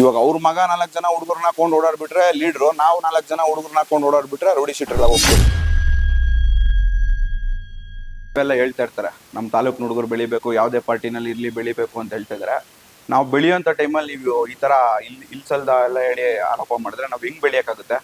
ಇವಾಗ ಅವ್ರ ಮಗ ನಾಲ್ಕು ಜನ ಹುಡುಗರನ್ನ ಹಾಕೊಂಡು ಓಡಾಡ್ಬಿಟ್ರೆ ಲೀಡ್ರು, ನಾವು ನಾಲ್ಕು ಜನ ಹುಡುಗರನ್ನ ಹಾಕೊಂಡು ಓಡಾಡ್ಬಿಟ್ರೆ ರೌಡಿ ಶೀಟರ್ಲ್ಲ ಹೋಗ್ತೀವಿ ಇವೆಲ್ಲ ಹೇಳ್ತಾ ಇರ್ತಾರೆ. ನಮ್ಮ ತಾಲೂಕು ಹುಡುಗರು ಬೆಳಿಬೇಕು, ಯಾವುದೇ ಪಾರ್ಟಿನಲ್ಲಿ ಇರ್ಲಿ, ಬೆಳಿಬೇಕು ಅಂತ ಹೇಳ್ತಾ ಇದಾರೆ. ನಾವು ಬೆಳೆಯುವಂಥ ಟೈಮಲ್ಲಿ ನೀವು ಈ ತರ ಇಲ್ಲಿ ಇಲ್ಸಲ್ದ ಎಲ್ಲ ಹೇಳಿ ಆರೋಪ ಮಾಡಿದ್ರೆ ನಾವು ಹೆಂಗ್ ಬೆಳೆಯಕ್ಕಾಗುತ್ತೆ?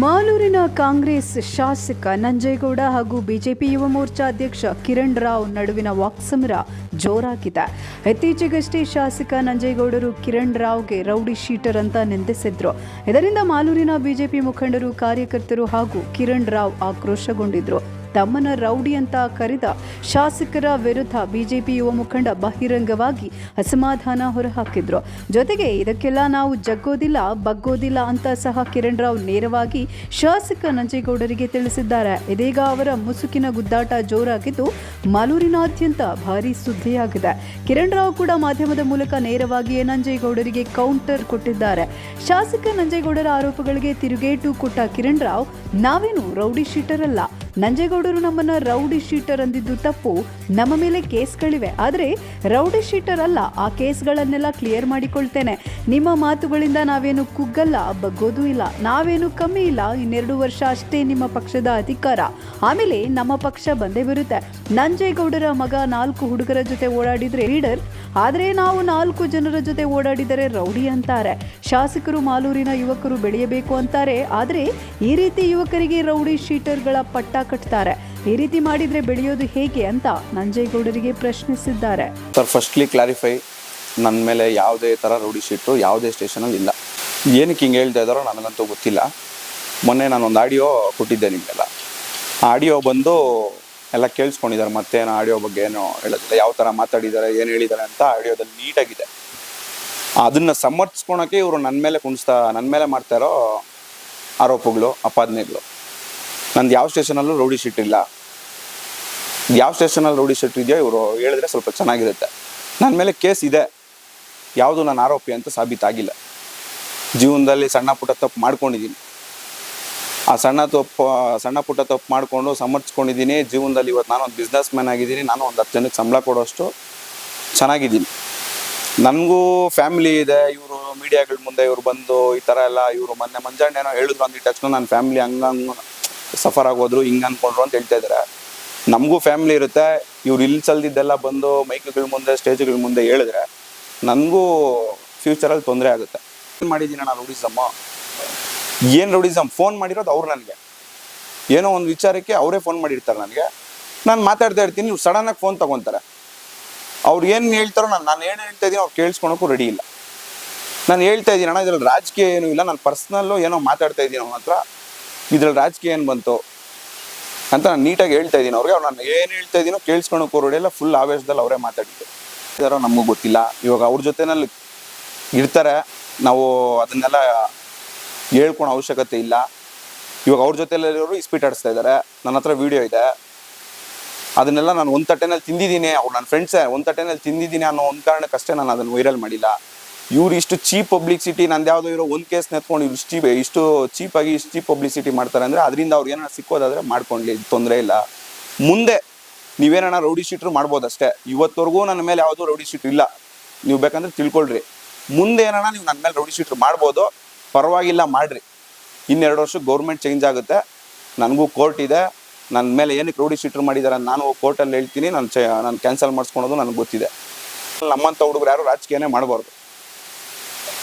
ಮಾಲೂರಿನ ಕಾಂಗ್ರೆಸ್ ಶಾಸಕ ನಂಜೇಗೌಡ ಹಾಗೂ ಬಿಜೆಪಿ ಯುವ ಮೋರ್ಚಾ ಅಧ್ಯಕ್ಷ ಕಿರಣ್ ರಾವ್ ನಡುವಿನ ವಾಕ್ಸಮರ ಜೋರಾಗಿದೆ. ಇತ್ತೀಚೆಗಷ್ಟೇ ಶಾಸಕ ನಂಜೇಗೌಡರು ಕಿರಣ್ ರಾವ್ಗೆ ರೌಡಿ ಶೀಟರ್ ಅಂತ ನಿಂದಿಸಿದ್ರು. ಇದರಿಂದ ಮಾಲೂರಿನ ಬಿಜೆಪಿ ಮುಖಂಡರು, ಕಾರ್ಯಕರ್ತರು ಹಾಗೂ ಕಿರಣ್ ರಾವ್ ಆಕ್ರೋಶಗೊಂಡಿದ್ರು. ತಮ್ಮನ್ನ ರೌಡಿ ಅಂತ ಕರೆದ ಶಾಸಕರ ವಿರುದ್ಧ ಬಿಜೆಪಿ ಯುವ ಮುಖಂಡ ಬಹಿರಂಗವಾಗಿ ಅಸಮಾಧಾನ ಹೊರಹಾಕಿದ್ರು. ಜೊತೆಗೆ ಇದಕ್ಕೆಲ್ಲ ನಾವು ಜಗ್ಗೋದಿಲ್ಲ, ಬಗ್ಗೋದಿಲ್ಲ ಅಂತ ಸಹ ಕಿರಣ್ ರಾವ್ ನೇರವಾಗಿ ಶಾಸಕ ನಂಜೇಗೌಡರಿಗೆ ತಿಳಿಸಿದ್ದಾರೆ. ಇದೀಗ ಅವರ ಮುಸುಕಿನ ಗುದ್ದಾಟ ಜೋರಾಗಿದ್ದು ಮಾಲೂರಿನಾದ್ಯಂತ ಭಾರೀ ಸುದ್ದಿಯಾಗಿದೆ. ಕಿರಣ್ ರಾವ್ ಕೂಡ ಮಾಧ್ಯಮದ ಮೂಲಕ ನೇರವಾಗಿಯೇ ನಂಜೇಗೌಡರಿಗೆ ಕೌಂಟರ್ ಕೊಟ್ಟಿದ್ದಾರೆ. ಶಾಸಕ ನಂಜೇಗೌಡರ ಆರೋಪಗಳಿಗೆ ತಿರುಗೇಟು ಕೊಟ್ಟ ಕಿರಣ್ ರಾವ್, ನಾವೇನು ರೌಡಿ ಶೀಟರ್ ಅಲ್ಲ ನಂಜೇಗೌಡರು ನಮ್ಮನ್ನ ರೌಡಿ ಶೀಟರ್ ಅಂದಿದ್ದು ತಪ್ಪು. ನಮ್ಮ ಮೇಲೆ ಕೇಸ್ಗಳಿವೆ. ಆದರೆ ರೌಡಿ ಶೀಟರ್ ಅಲ್ಲ, ಆ ಕೇಸ್ಗಳನ್ನೆಲ್ಲ ಕ್ಲಿಯರ್ ಮಾಡಿಕೊಳ್ತೇನೆ. ನಿಮ್ಮ ಮಾತುಗಳಿಂದ ನಾವೇನು ಕುಗ್ಗಲ್ಲ, ಬಗ್ಗೋದು ಇಲ್ಲ. ನಾವೇನು ಕಮ್ಮಿ ಇಲ್ಲ. ಇನ್ನೆರಡು ವರ್ಷ ಅಷ್ಟೇ ನಿಮ್ಮ ಪಕ್ಷದ ಅಧಿಕಾರ. ಆಮೇಲೆ ನಮ್ಮ ಪಕ್ಷ ಬಂದೇ ಬರುತ್ತೆ. ನಂಜೇಗೌಡರ ಮಗ ನಾಲ್ಕು ಹುಡುಗರ ಜೊತೆ ಓಡಾಡಿದ್ರೆ ಲೀಡರ್. ಆದರೆ ನಾವು ನಾಲ್ಕು ಜನರ ಜೊತೆ ಓಡಾಡಿದರೆ ರೌಡಿ ಅಂತಾರೆ. ಶಾಸಕರು ಮಾಲೂರಿನ ಯುವಕರು ಬೆಳೆಯಬೇಕು ಅಂತಾರೆ. ಆದರೆ ಈ ರೀತಿ ಯುವಕರಿಗೆ ರೌಡಿ ಶೀಟರ್ಗಳ ಪಟ್ಟ ಕಟ್ತಾರೆ. ಈ ರೀತಿ ಮಾಡಿದ್ರೆ ಬೆಳೆಯೋದು ಹೇಗೆ ಅಂತ ನಂಜೇಗೌಡರಿಗೆ ಪ್ರಶ್ನಿಸಿದ್ದಾರೆ. ಸರ್ ಫಸ್ಟ್ಲಿ ಕ್ಲಾರಿಫೈ ನನ್ನ ಮೇಲೆ ಯಾವುದೇ ಥರ ರೂಢಿ ಶೀಟು ಯಾವುದೇ ಸ್ಟೇಷನಲ್ಲಿ ಇಲ್ಲ. ಏನಕ್ಕೆ ಹಿಂಗೆ ಹೇಳ್ತಾ ಇದ್ದಾರೋ ನನಗಂತೂ ಗೊತ್ತಿಲ್ಲ. ಮೊನ್ನೆ ನಾನು ಒಂದು ಆಡಿಯೋ ಕೊಟ್ಟಿದ್ದೆ ನಿಮಗೆಲ್ಲ. ಆಡಿಯೋ ಬಂದು ಎಲ್ಲ ಕೇಳಿಸ್ಕೊಂಡಿದ್ದಾರೆ, ಮತ್ತೇನು ಆಡಿಯೋ ಬಗ್ಗೆ ಏನು ಹೇಳೋದಿಲ್ಲ. ಯಾವ ಥರ ಮಾತಾಡಿದ್ದಾರೆ, ಏನು ಹೇಳಿದ್ದಾರೆ ಅಂತ ಆಡಿಯೋದಲ್ಲಿ ನೀಟಾಗಿದೆ. ಅದನ್ನು ಸಮರ್ಥಿಸ್ಕೊಳಕ್ಕೆ ಇವರು ನನ್ನ ಮೇಲೆ ಕುಣಿಸ್ತಾ ನನ್ನ ಮೇಲೆ ಮಾಡ್ತಾ ಇರೋ ಆರೋಪಗಳು, ಅಪಾದನೆಗಳು. ನಂದು ಯಾವ ಸ್ಟೇಷನಲ್ಲೂ ರೌಡಿ ಶೀಟ್ ಇಲ್ಲ. ಯಾವ ಸ್ಟೇಷನಲ್ಲಿ ರೌಡಿ ಶೀಟ್ ಇದೆಯೋ ಇವರು ಹೇಳಿದ್ರೆ ಸ್ವಲ್ಪ ಚೆನ್ನಾಗಿರುತ್ತೆ. ನನ್ನ ಮೇಲೆ ಕೇಸ್ ಇದೆ. ಯಾವುದು ನಾನು ಆರೋಪಿ ಅಂತ ಸಾಬೀತಾಗಿಲ್ಲ. ಜೀವನದಲ್ಲಿ ಸಣ್ಣ ಪುಟ್ಟ ತಪ್ಪು ಮಾಡ್ಕೊಂಡಿದ್ದೀನಿ. ಆ ಸಣ್ಣ ತಪ್ಪು, ಸಣ್ಣ ಪುಟ್ಟ ತಪ್ಪು ಮಾಡಿಕೊಂಡು ಸಮರ್ಥಿಸ್ಕೊಂಡಿದ್ದೀನಿ ಜೀವನದಲ್ಲಿ ಇವತ್ತು ನಾನು ಒಂದು ಬಿಸ್ನೆಸ್ ಮ್ಯಾನ್ ಆಗಿದ್ದೀನಿ. ನಾನು ಒಂದು ಹತ್ತು ಜನಕ್ಕೆ ಸಂಬಳ ಕೊಡೋಷ್ಟು ಚೆನ್ನಾಗಿದ್ದೀನಿ. ನನಗೂ ಫ್ಯಾಮಿಲಿ ಇದೆ. ಇವರು ಮೀಡಿಯಾಗಳ ಮುಂದೆ ಇವರು ಬಂದು ಈ ಥರ ಎಲ್ಲ ಇವರು ಮೊನ್ನೆ ಮಂಜಾಣ್ ಏನೋ ಹೇಳಿದ್ರು ಅಂದಿದ ತಕ್ಷಣ ನನ್ನ ಫ್ಯಾಮಿಲಿ ಹಂಗ ಸಫರ್ ಆಗೋದ್ರು ಹಿಂಗೆ ಅನ್ಕೊಂಡ್ರು ಅಂತ ಹೇಳ್ತಾ ಇದ್ದಾರೆ ನಮಗೂ ಫ್ಯಾಮಿಲಿ ಇರುತ್ತೆ. ಇವ್ರು ಇಲ್ಲಿ ಸಲ್ದಿದ್ದೆಲ್ಲ ಬಂದು ಮೈಕ್ಗಳ ಮುಂದೆ, ಸ್ಟೇಜ್ಗಳ ಮುಂದೆ ಹೇಳಿದ್ರೆ ನನಗೂ ಫ್ಯೂಚರಲ್ಲಿ ತೊಂದರೆ ಆಗುತ್ತೆ. ಏನು ಮಾಡಿದ್ದೀನಿ ನಾನು ರೌಡಿಸಮ್ಮ ಏನು ರೌಡಿಸಮ್ ಫೋನ್ ಮಾಡಿರೋದು ಅವ್ರು ನನಗೆ. ಏನೋ ಒಂದು ವಿಚಾರಕ್ಕೆ ಅವರೇ ಫೋನ್ ಮಾಡಿರ್ತಾರೆ ನನಗೆ. ನಾನು ಮಾತಾಡ್ತಾ ಇರ್ತೀನಿ, ಇವ್ರು ಸಡನ್ನಾಗಿ ಫೋನ್ ತೊಗೊತಾರೆ. ಅವ್ರು ಏನು ಹೇಳ್ತಾರೋ ನಾನು ನಾನು ಏನು ಹೇಳ್ತಾ ಇದ್ದೀನಿ ಅವ್ರು ಕೇಳಿಸ್ಕೊಳೋಕ್ಕೂ ರೆಡಿ ಇಲ್ಲ. ನಾನು ಹೇಳ್ತಾ ಇದ್ದೀನಿ, ಅಣ್ಣ, ಇದರಲ್ಲಿ ರಾಜಕೀಯ ಏನೂ ಇಲ್ಲ. ನಾನು ಪರ್ಸ್ನಲ್ಲು ಏನೋ ಮಾತಾಡ್ತಾ ಇದ್ದೀನಿ ಅವನ ಹತ್ರ. ಇದ್ರಲ್ಲಿ ರಾಜಕೀಯ ಏನು ಬಂತು ಅಂತ ನಾನು ನೀಟಾಗಿ ಹೇಳ್ತಾ ಇದ್ದೀನಿ. ಅವ್ರಿಗೆ ಅವ್ರು ನಾನು ಏನು ಹೇಳ್ತಾ ಇದ್ದೀನೋ ಕೇಳಿಸ್ಕೊಳಕ್ಕೆ ಹೊರಡಿ ಎಲ್ಲ ಫುಲ್ ಆವೇಶದಲ್ಲಿ ಅವರೇ ಮಾತಾಡಿದ್ದು ಇದಾರೋ ನಮಗೂ ಗೊತ್ತಿಲ್ಲ. ಇವಾಗ ಅವ್ರ ಜೊತೆನಲ್ಲಿ ಇರ್ತಾರೆ. ನಾವು ಅದನ್ನೆಲ್ಲ ಹೇಳ್ಕೊಳೋ ಅವಶ್ಯಕತೆ ಇಲ್ಲ. ಇವಾಗ ಅವ್ರ ಜೊತೆಲಿರೋರು ಇಸ್ಪೀಟ್ ಆಡಿಸ್ತಾ ಇದ್ದಾರೆ. ನನ್ನ ಹತ್ರ ವೀಡಿಯೋ ಇದೆ. ಅದನ್ನೆಲ್ಲ ನಾನು ಒಂದು ತಟ್ಟೆನಲ್ಲಿ ತಿಂದಿದ್ದೀನಿ. ಅವ್ರು ನನ್ನ ಫ್ರೆಂಡ್ಸೇ ಒಂದು ತಟ್ಟೆನಲ್ಲಿ ತಿಂದಿದ್ದೀನಿ ಅನ್ನೋ ಒಂದು ಕಾರಣಕ್ಕಷ್ಟೇ ನಾನು ಅದನ್ನು ವೈರಲ್ ಮಾಡಿಲ್ಲ. ಇವ್ರು ಇಷ್ಟು ಚೀಪ್ ಪಬ್ಲಿಸಿಟಿ ನಂದು ಯಾವುದೋ ಇರೋ ಒಂದು ಕೇಸ್ ನೆತ್ಕೊಂಡು ಇವ್ರು ಇಷ್ಟು ಇಷ್ಟು ಚೀಪಾಗಿ ಇಷ್ಟು ಚೀಪ್ ಪಬ್ಲಿಸಿಟಿ ಮಾಡ್ತಾರೆ ಅಂದರೆ ಅದರಿಂದ ಅವ್ರಿಗೆ ಏನಾರ ಸಿಕ್ಕೋದಾದ್ರೆ ಮಾಡ್ಕೊಂಡ್ಲಿ, ತೊಂದರೆ ಇಲ್ಲ. ಮುಂದೆ ನೀವೇನಾರ ರೌಡಿ ಶೀಟ್ರು ಮಾಡ್ಬೋದಷ್ಟೇ. ಇವತ್ತವರೆಗೂ ನನ್ನ ಮೇಲೆ ಯಾವುದೂ ರೌಡಿ ಶೀಟ್ ಇಲ್ಲ. ನೀವು ಬೇಕಂದ್ರೆ ತಿಳ್ಕೊಳ್ರಿ. ಮುಂದೆ ಏನಾರ ನೀವು ನನ್ನ ಮೇಲೆ ರೌಡಿ ಶೀಟ್ರು ಮಾಡ್ಬೋದು, ಪರವಾಗಿಲ್ಲ ಮಾಡ್ರಿ. ಇನ್ನೆರಡು ವರ್ಷ ಗೌರ್ಮೆಂಟ್ ಚೇಂಜ್ ಆಗುತ್ತೆ. ನನಗೂ ಕೋರ್ಟ್ ಇದೆ. ನನ್ನ ಮೇಲೆ ಏನಕ್ಕೆ ರೌಡಿ ಶೀಟ್ರು ಮಾಡಿದ್ದಾರೆ ನಾನು ಕೋರ್ಟಲ್ಲಿ ಹೇಳ್ತೀನಿ. ನಾನು ನಾನು ಕ್ಯಾನ್ಸಲ್ ಮಾಡಿಸ್ಕೊಳೋದು ನನಗೆ ಗೊತ್ತಿದೆ. ನಮ್ಮಂಥ ಹುಡುಗರು ಯಾರು ರಾಜಕೀಯನೇ ಮಾಡಬಾರ್ದು.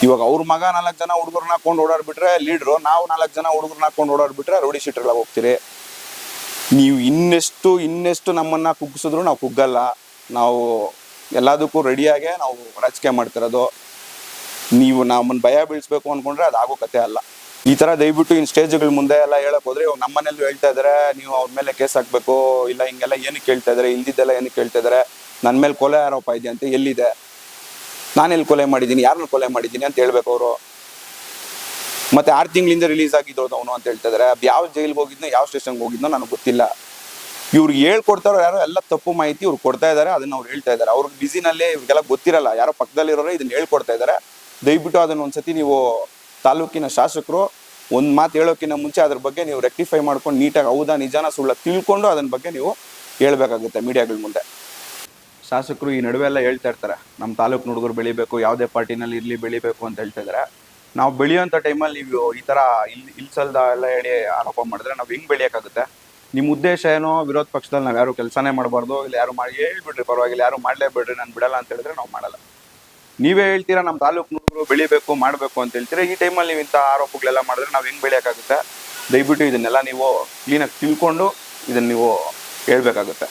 ಇವಾಗ ಅವ್ರ ಮಗ ನಾಲ್ಕು ಜನ ಹುಡುಗರನ್ನ ಹಾಕೊಂಡು ಓಡಾಡ್ಬಿಟ್ರೆ ಲೀಡ್ರು, ನಾವು ನಾಲ್ಕು ಜನ ಹುಡುಗರನ್ನ ಹಾಕೊಂಡು ಓಡಾಡ್ಬಿಟ್ರೆ ರೌಡಿ ಶೀಟರ್ಗಳ ಹೋಗ್ತೀರಿ. ನೀವು ಇನ್ನೆಷ್ಟು ಇನ್ನೆಷ್ಟು ನಮ್ಮನ್ನ ಕುಗ್ಗಿಸಿದ್ರು ನಾವು ಕುಗ್ಗಲ್ಲ. ನಾವು ಎಲ್ಲದಕ್ಕೂ ರೆಡಿಯಾಗೆ ನಾವು ರಾಜಕೀಯ ಮಾಡ್ತಿರೋದು. ನೀವು ನಮ್ಮನ್ನ ಭಯ ಬೀಳಿಸ್ಬೇಕು ಅನ್ಕೊಂಡ್ರೆ ಅದು ಆಗೋ ಕತೆ ಅಲ್ಲ. ಈ ತರ ದಯವಿಟ್ಟು ಇನ್ ಸ್ಟೇಜ್ಗಳ ಮುಂದೆ ಎಲ್ಲ ಹೇಳಕ್ ಹೋದ್ರೆ ಇವಾಗ ನಮ್ಮನೇಲೂ ಹೇಳ್ತಾ ಇದಾರೆ, ನೀವು ಅವ್ರ ಮೇಲೆ ಕೇಸ್ ಹಾಕ್ಬೇಕು, ಇಲ್ಲ ಹಿಂಗೆಲ್ಲ ಏನಕ್ಕೆ ಹೇಳ್ತಾ ಇದಾರೆ, ಇಲ್ದಿದ್ದೆಲ್ಲ ಏನಕ್ಕೆ ಕೇಳ್ತಾ ಇದಾರೆ ನನ್ನ ಮೇಲೆ ಕೊಲೆ ಆರೋಪ ಇದೆ ಅಂತ ಎಲ್ಲಿದೆ? ನಾನು ಎಲ್ಲಿ ಕೊಲೆ ಮಾಡಿದ್ದೀನಿ, ಯಾರನ್ನ ಕೊಲೆ ಮಾಡಿದ್ದೀನಿ ಅಂತ ಹೇಳ್ಬೇಕು ಅವರು. ಮತ್ತೆ ಆರು ತಿಂಗಳಿಂದ ರಿಲೀಸ್ ಆಗಿದ್ದು ಅವನು ಅಂತ ಹೇಳ್ತಾ ಇದಾರೆ. ಯಾವ ಜೈಲ್ಗೆ ಹೋಗಿದ್ನೋ, ಯಾವ ಸ್ಟೇಷನ್ಗೆ ಹೋಗಿದ್ನೋ ನನಗೆ ಗೊತ್ತಿಲ್ಲ. ಇವ್ರಿಗೆ ಹೇಳ್ಕೊಡ್ತಾರೋ ಯಾರೋ ಎಲ್ಲ ತಪ್ಪು ಮಾಹಿತಿ ಇವ್ರು ಕೊಡ್ತಾ ಇದ್ದಾರೆ ಅದನ್ನ ಅವ್ರು ಹೇಳ್ತಾ ಇದ್ದಾರೆ ಅವ್ರಿಗೆ ಬಿಸಿನಲ್ಲೇ ಇವ್ರಿಗೆಲ್ಲ ಗೊತ್ತಿರಲ್ಲ. ಯಾರೋ ಪಕ್ಕದಲ್ಲಿರೋರು ಇದನ್ನ ಹೇಳ್ಕೊಡ್ತಾ ಇದ್ದಾರೆ ದಯವಿಟ್ಟು ಅದನ್ನ ಒಂದ್ಸತಿ ನೀವು ತಾಲೂಕಿನ ಶಾಸಕರು ಒಂದು ಮಾತು ಹೇಳೋಕ್ಕಿಂತ ಮುಂಚೆ ಅದ್ರ ಬಗ್ಗೆ ನೀವು ರೆಕ್ಟಿಫೈ ಮಾಡ್ಕೊಂಡು ನೀಟಾಗಿ ಹೌದಾ, ನಿಜಾನ ಸುಳ್ಳ ತಿಳ್ಕೊಂಡು ಅದನ್ನ ಬಗ್ಗೆ ನೀವು ಹೇಳ್ಬೇಕಾಗುತ್ತೆ ಮೀಡಿಯಾಗಳ ಮುಂದೆ. ಶಾಸಕರು ಈ ನಡುವೆ ಎಲ್ಲ ಹೇಳ್ತಾ ಇರ್ತಾರೆ, ನಮ್ಮ ತಾಲೂಕು ಹುಡುಗರು ಬೆಳಿಬೇಕು, ಯಾವುದೇ ಪಾರ್ಟಿನಲ್ಲಿ ಇರಲಿ, ಬೆಳಿಬೇಕು ಅಂತ ಹೇಳ್ತಾ ಇದ್ದಾರೆ ನಾವು ಬೆಳೆಯೋಂಥ ಟೈಮಲ್ಲಿ ನೀವು ಈ ಥರ ಇಲ್ಲಿ ಇಲ್ಸಲ್ದ ಎಲ್ಲ ಹೇಳಿ ಆರೋಪ ಮಾಡಿದ್ರೆ ನಾವು ಹೆಂಗೆ ಬೆಳೆಯೋಕ್ಕಾಗುತ್ತೆ? ನಿಮ್ಮ ಉದ್ದೇಶ ಏನೋ? ವಿರೋಧ ಪಕ್ಷದಲ್ಲಿ ನಾವು ಯಾರು ಕೆಲಸನೇ ಮಾಡಬಾರ್ದು, ಇಲ್ಲ ಯಾರು ಮಾಡಿ, ಹೇಳ್ಬಿಡ್ರಿ ಪರವಾಗಿಲ್ಲ, ಯಾರು ಮಾಡಲೇಬೇಡ್ರಿ, ನಾನು ಬಿಡಲ್ಲ ಅಂತ ಹೇಳಿದ್ರೆ ನಾವು ಮಾಡಲ್ಲ. ನೀವೇ ಹೇಳ್ತೀರಾ ನಮ್ಮ ತಾಲೂಕು ಬೆಳಿಬೇಕು, ಮಾಡಬೇಕು ಅಂತ ಹೇಳ್ತೀರಾ? ಈ ಟೈಮಲ್ಲಿ ನೀವು ಇಂಥ ಆರೋಪಗಳೆಲ್ಲ ಮಾಡಿದ್ರೆ ನಾವು ಹೆಂಗೆ ಬೆಳೆಯೋಕ್ಕಾಗುತ್ತೆ? ದಯವಿಟ್ಟು ಇದನ್ನೆಲ್ಲ ನೀವು ಕ್ಲೀನಾಗಿ ತಿಳ್ಕೊಂಡು ಇದನ್ನು ನೀವು ಹೇಳ್ಬೇಕಾಗುತ್ತೆ.